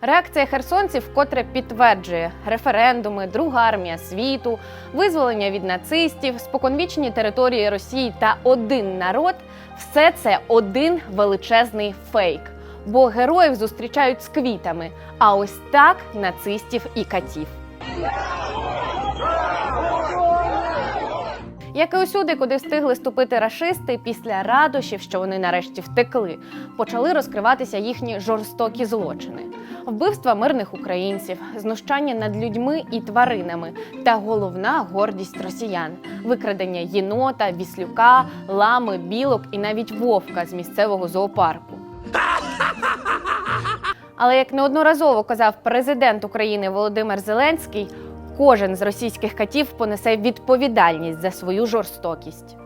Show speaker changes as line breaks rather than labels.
Реакція херсонців вкотре підтверджує референдуми, друга армія світу, визволення від нацистів, споконвічні території Росії та один народ все це один величезний фейк. Бо героїв зустрічають з квітами, а ось так нацистів і катів. Як і усюди, куди встигли ступити рашисти, після радощів, що вони нарешті втекли, почали розкриватися їхні жорстокі злочини: вбивства мирних українців, знущання над людьми і тваринами, та головна гордість росіян викрадення єнота, віслюка, лами, білок і навіть вовка з місцевого зоопарку. Але як неодноразово казав президент України Володимир Зеленський, кожен з російських катів понесе відповідальність за свою жорстокість.